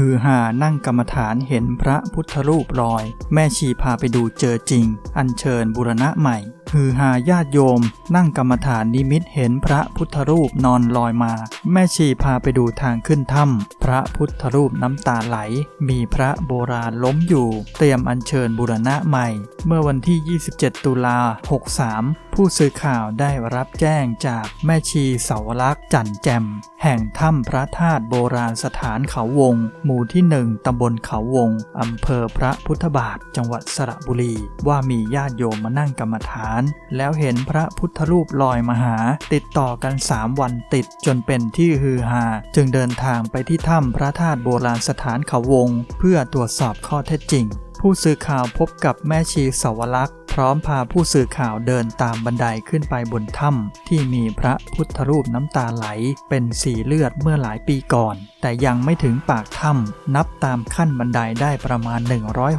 ฮือฮานั่งกรรมฐานเห็นพระพุทธรูปลอย แม่ชีพาไปดูเจอจริง อัญเชิญบุรณะใหม่ ฮือฮาญาติโยม นั่งกรรมฐานนิมิตเห็นพระพุทธรูปนอนลอยมา แม่ชีพาไปดูทางขึ้นถ้ำพระพุทธรูปน้ำตาไหล มีพระโบราณล้มอยู่ เตรียมอัญเชิญบุรณะใหม่ เมื่อวันที่ 27 ตุลา 63 ผู้สื่อข่าวได้รับแจ้งจากแม่ชีเสาวลักษ์จันแจม แห่งถ้ำพระธาตุโบราณสถานเขาวง หมู่ที่หนึ่งตำบลเขาวงอำเภอพระพุทธบาทจังหวัดสระบุรี ว่ามีญาติโยมมานั่งกรรมฐานแล้วเห็นพระพุทธรูปลอยมาหา ติดต่อกันสามวันติดจนเป็นที่ฮือฮาจึงเดินทางไปที่ถ้ำพระธาตุโบราณสถานเขาวง เพื่อตรวจสอบข้อเท็จจริง ผู้สื่อข่าวพบกับแม่ชีสาวลักษ์พร้อมพาผู้สื่อข่าวเดินตามบันไดขึ้นไปบนถ้ำที่มีพระพุทธรูปน้ำตาไหล เป็นสีเลือดเมื่อหลายปีก่อน แต่ยังไม่ถึงปากถ้ำนับตามขั้นบันไดได้ประมาณ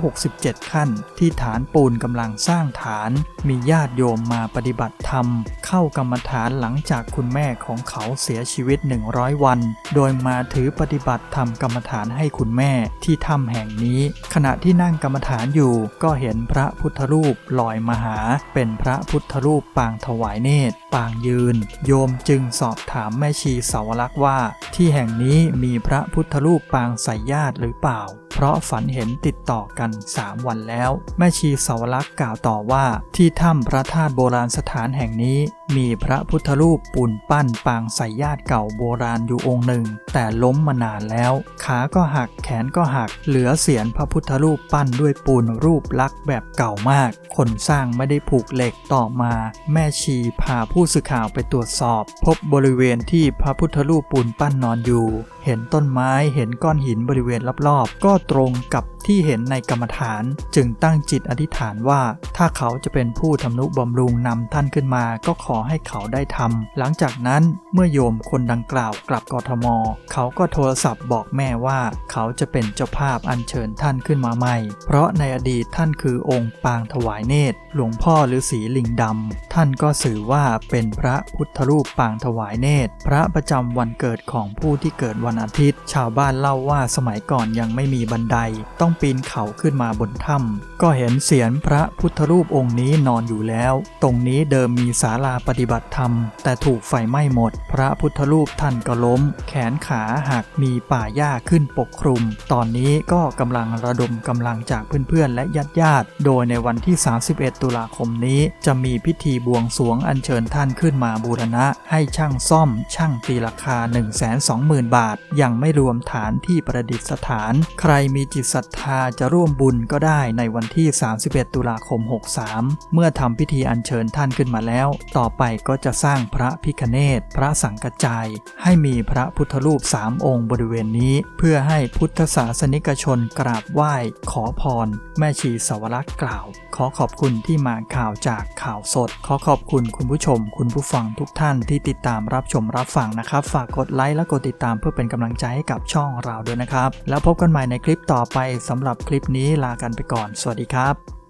167 ขั้น ที่ฐานปูนกำลังสร้างฐาน มีญาติโยมมาปฏิบัติธรรม เข้ากรรมฐานหลังจากคุณแม่ของเขาเสียชีวิต 100 วัน โดยมาถือปฏิบัติธรรมกรรมฐานให้คุณแม่ที่ถ้ำแห่งนี้ ขณะที่นั่งกรรมฐานอยู่ก็เห็นพระพุทธรูปลอยมาหา เป็นพระพุทธรูปปางถวายเนตร ปางยืน โยมจึงสอบถามแม่ชีสาวลักษ์ว่า ที่แห่งนี้มีพระพุทธรูปปางสายญาติหรือเปล่า ราะฝันเห็นติดต่อกัน 3 วันแล้ว แม่ชีสาวลักษ์กล่าวต่อว่า ที่ถ้ำพระธาตุโบราณสถานแห่งนี้ มีพระพุทธรูปปูนปั้นปางใส่ญาติเก่าโบราณอยู่องค์หนึ่ง แต่ล้มมานานแล้ว ขาก็หักแขนก็หัก เหลือเสียนพระพุทธรูปปั้นด้วยปูนรูปลักษณ์แบบเก่ามาก คนสร้างไม่ได้ผูกเหล็กต่อมา แม่ชีพาผู้สื่อข่าวไปตรวจสอบ พบบริเวณที่พระพุทธรูปปูนปั้นนอนอยู่เห็นต้นไม้เห็นก้อนหินบริเวณรอบๆ ก็ตรงกับ ที่เห็นในกรรมฐานจึงตั้งจิตอธิษฐานว่า ถ้าเขาจะเป็นผู้ทำนุบำรุงนำท่านขึ้นมาก็ขอให้เขาได้ทำหลังจากนั้นเมื่อโยมคนดังกล่าวกลับกทม เขาก็โทรศัพท์บอกแม่ว่า เขาจะเป็นเจ้าภาพอัญเชิญท่านขึ้นมาใหม่ เพราะในอดีตท่านคือองค์ปางถวายเนตร หลวงพ่อฤาษีลิงดำท่านก็สื่อว่าเป็นพระพุทธรูปปางถวายเนตร พระประจำวันเกิดของผู้ที่เกิดวันอาทิตย์ ชาวบ้านเล่าว่าสมัยก่อนยังไม่มีบันไดต้องปีนเขาขึ้นมาบนถ้ำก็เห็นเสียนพระพุทธรูปองค์นี้นอนอยู่แล้ว ตรงนี้เดิมมีศาลาปฏิบัติธรรม แต่ถูกไฟไหม้หมด พระพุทธรูปท่านก็ล้ม แขนขาหักมีป่าหญ้าขึ้นปกคลุม ตอนนี้ก็กำลังระดมกำลังจากเพื่อนๆ และญาติๆ โดยในวันที่ 31 ตุลาคมนี้ จะมีพิธีบวงสวงอัญเชิญท่านขึ้นมาบูรณะ ให้ช่างซ่อม ช่างตีราคา 120,000 บาท ยังไม่รวมฐานที่ประดิษฐาน ใครมีจิตศรัทธาจะร่วมบุญก็ได้ในวันที่ 31 ตุลาคม 63 เมื่อทำพิธีอัญเชิญท่านขึ้นมาแล้ว ต่อไปก็จะสร้างพระพิคเนตพระสังกจาย ให้มีพระพุทธรูป 3 องค์บริเวณนี้ เพื่อให้พุทธศาสนิกชนกราบไหว้ขอพร แม่ชีสวรักษ์กล่าว ขอขอบคุณที่มาข่าวจากข่าวสด ขอขอบคุณคุณผู้ชม คุณผู้ฟังทุกท่านที่ติดตามรับชมรับฟังนะครับ ฝากกดไลค์และกดติดตามเพื่อเป็นกำลังใจให้กับช่องเราด้วยนะครับ แล้วพบกันใหม่ในคลิปต่อไปสำหรับคลิปนี้ลากันไปก่อน สวัสดีครับ